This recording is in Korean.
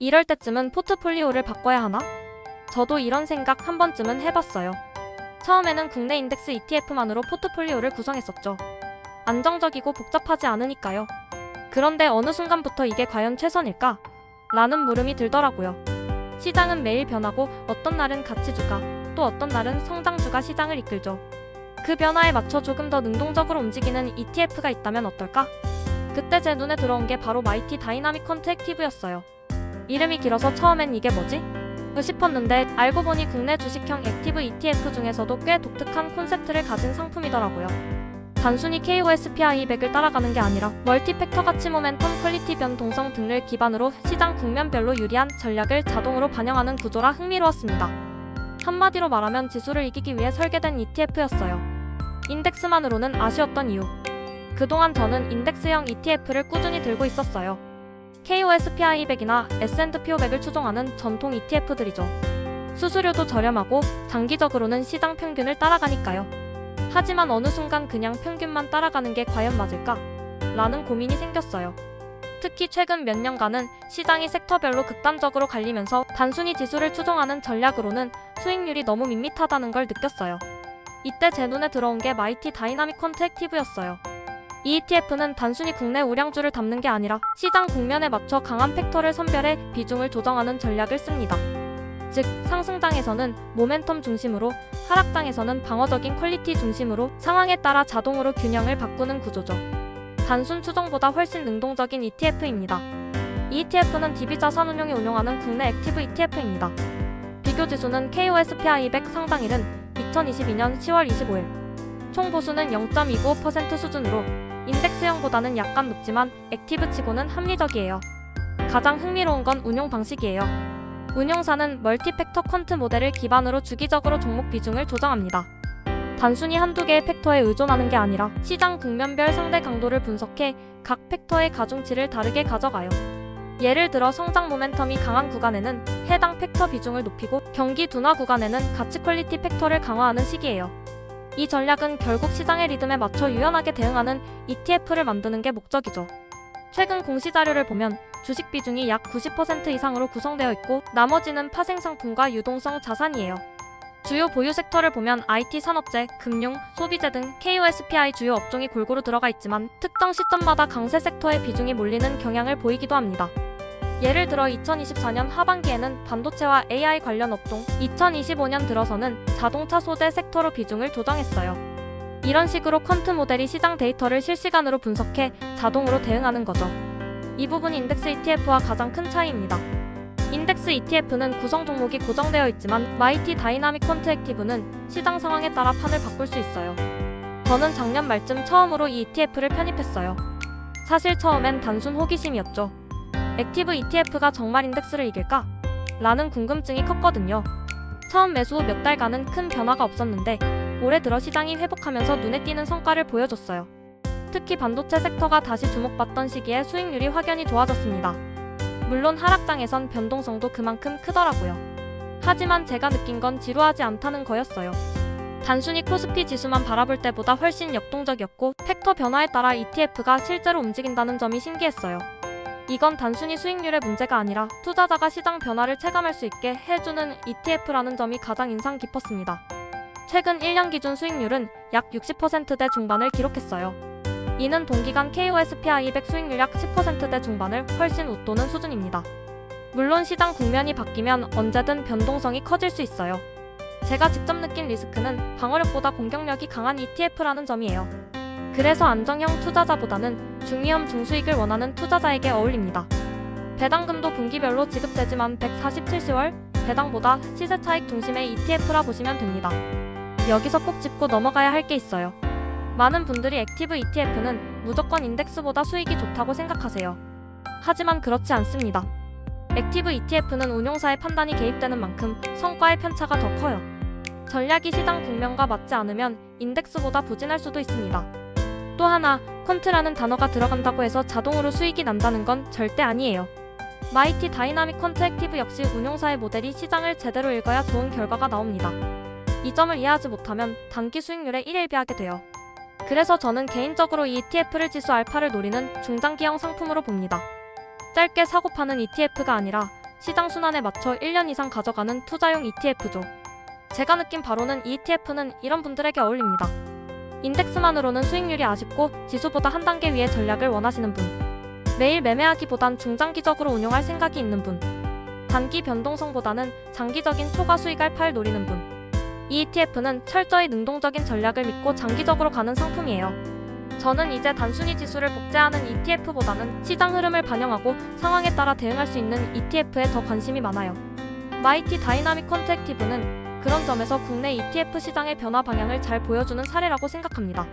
이럴 때쯤은 포트폴리오를 바꿔야 하나? 저도 이런 생각 한 번쯤은 해봤어요. 처음에는 국내 인덱스 ETF만으로 포트폴리오를 구성했었죠. 안정적이고 복잡하지 않으니까요. 그런데 어느 순간부터 이게 과연 최선일까? 라는 물음이 들더라고요. 시장은 매일 변하고 어떤 날은 가치주가, 또 어떤 날은 성장주가 시장을 이끌죠. 그 변화에 맞춰 조금 더 능동적으로 움직이는 ETF가 있다면 어떨까? 그때 제 눈에 들어온 게 바로 마이티 다이나믹 컨트 액티브였어요. 이름이 길어서 처음엔 이게 뭐지? 싶었는데 알고 보니 국내 주식형 액티브 ETF 중에서도 꽤 독특한 콘셉트를 가진 상품이더라고요. 단순히 KOSPI 200을 따라가는 게 아니라 멀티팩터 가치 모멘텀 퀄리티 변동성 등을 기반으로 시장 국면별로 유리한 전략을 자동으로 반영하는 구조라 흥미로웠습니다. 한마디로 말하면 지수를 이기기 위해 설계된 ETF였어요. 인덱스만으로는 아쉬웠던 이유. 그동안 저는 인덱스형 ETF를 꾸준히 들고 있었어요. KOSPI 200이나 S&P 500을 추종하는 전통 ETF들이죠. 수수료도 저렴하고 장기적으로는 시장 평균을 따라가니까요. 하지만 어느 순간 그냥 평균만 따라가는 게 과연 맞을까? 라는 고민이 생겼어요. 특히 최근 몇 년간은 시장이 섹터별로 극단적으로 갈리면서 단순히 지수를 추종하는 전략으로는 수익률이 너무 밋밋하다는 걸 느꼈어요. 이때 제 눈에 들어온 게 마이티 다이나믹 컨트랙티브였어요. 이 ETF는 단순히 국내 우량주를 담는 게 아니라 시장 국면에 맞춰 강한 팩터를 선별해 비중을 조정하는 전략을 씁니다. 즉, 상승장에서는 모멘텀 중심으로, 하락장에서는 방어적인 퀄리티 중심으로 상황에 따라 자동으로 균형을 바꾸는 구조죠. 단순 추정보다 훨씬 능동적인 ETF입니다. 이 ETF는 DB 자산운용이 운용하는 국내 액티브 ETF입니다. 비교 지수는 KOSPI 200 상당일은 2022년 10월 25일. 총 보수는 0.295% 수준으로 인덱스형보다는 약간 높지만 액티브치고는 합리적이에요. 가장 흥미로운 건 운용 방식이에요. 운용사는 멀티팩터 퀀트 모델을 기반으로 주기적으로 종목 비중을 조정합니다. 단순히 한두 개의 팩터에 의존하는 게 아니라 시장 국면별 상대 강도를 분석해 각 팩터의 가중치를 다르게 가져가요. 예를 들어 성장 모멘텀이 강한 구간에는 해당 팩터 비중을 높이고 경기 둔화 구간에는 가치 퀄리티 팩터를 강화하는 식이에요. 이 전략은 결국 시장의 리듬에 맞춰 유연하게 대응하는 ETF를 만드는 게 목적이죠. 최근 공시 자료를 보면 주식 비중이 약 90% 이상으로 구성되어 있고 나머지는 파생 상품과 유동성 자산이에요. 주요 보유 섹터를 보면 IT 산업재, 금융, 소비재 등 KOSPI 주요 업종이 골고루 들어가 있지만 특정 시점마다 강세 섹터의 비중이 몰리는 경향을 보이기도 합니다. 예를 들어 2024년 하반기에는 반도체와 AI 관련 업종, 2025년 들어서는 자동차 소재 섹터로 비중을 조정했어요. 이런 식으로 퀀트 모델이 시장 데이터를 실시간으로 분석해 자동으로 대응하는 거죠. 이 부분이 인덱스 ETF와 가장 큰 차이입니다. 인덱스 ETF는 구성 종목이 고정되어 있지만 마이티 다이나믹 퀀트 액티브는 시장 상황에 따라 판을 바꿀 수 있어요. 저는 작년 말쯤 처음으로 이 ETF를 편입했어요. 사실 처음엔 단순 호기심이었죠. 액티브 ETF가 정말 인덱스를 이길까? 라는 궁금증이 컸거든요. 처음 매수 후 몇 달간은 큰 변화가 없었는데 올해 들어 시장이 회복하면서 눈에 띄는 성과를 보여줬어요. 특히 반도체 섹터가 다시 주목받던 시기에 수익률이 확연히 좋아졌습니다. 물론 하락장에선 변동성도 그만큼 크더라고요. 하지만 제가 느낀 건 지루하지 않다는 거였어요. 단순히 코스피 지수만 바라볼 때보다 훨씬 역동적이었고 팩터 변화에 따라 ETF가 실제로 움직인다는 점이 신기했어요. 이건 단순히 수익률의 문제가 아니라 투자자가 시장 변화를 체감할 수 있게 해주는 ETF라는 점이 가장 인상 깊었습니다. 최근 1년 기준 수익률은 약 60%대 중반을 기록했어요. 이는 동기간 KOSPI 200 수익률 약 10%대 중반을 훨씬 웃도는 수준입니다. 물론 시장 국면이 바뀌면 언제든 변동성이 커질 수 있어요. 제가 직접 느낀 리스크는 방어력보다 공격력이 강한 ETF라는 점이에요. 그래서 안정형 투자자보다는 중위험 중수익을 원하는 투자자에게 어울립니다. 배당금도 분기별로 지급되지만 147시월 배당보다 시세 차익 중심의 ETF라 보시면 됩니다. 여기서 꼭 짚고 넘어가야 할 게 있어요. 많은 분들이 액티브 ETF는 무조건 인덱스보다 수익이 좋다고 생각하세요. 하지만 그렇지 않습니다. 액티브 ETF는 운용사의 판단이 개입되는 만큼 성과의 편차가 더 커요. 전략이 시장 국면과 맞지 않으면 인덱스보다 부진할 수도 있습니다. 또 하나, 퀀트라는 단어가 들어간다고 해서 자동으로 수익이 난다는 건 절대 아니에요. 마이티 다이나믹 퀀트 액티브 역시 운용사의 모델이 시장을 제대로 읽어야 좋은 결과가 나옵니다. 이 점을 이해하지 못하면 단기 수익률에 일일비하게 돼요. 그래서 저는 개인적으로 이 ETF를 지수 알파를 노리는 중장기형 상품으로 봅니다. 짧게 사고 파는 ETF가 아니라 시장 순환에 맞춰 1년 이상 가져가는 투자용 ETF죠. 제가 느낀 바로는 이 ETF는 이런 분들에게 어울립니다. 인덱스만으로는 수익률이 아쉽고 지수보다 한 단계 위의 전략을 원하시는 분. 매일 매매하기보단 중장기적으로 운용할 생각이 있는 분. 단기 변동성보다는 장기적인 초과 수익을 팔 노리는 분. 이 ETF는 철저히 능동적인 전략을 믿고 장기적으로 가는 상품이에요. 저는 이제 단순히 지수를 복제하는 ETF보다는 시장 흐름을 반영하고 상황에 따라 대응할 수 있는 ETF에 더 관심이 많아요. 마이티 다이나믹 컨택티브는 그런 점에서 국내 ETF 시장의 변화 방향을 잘 보여주는 사례라고 생각합니다.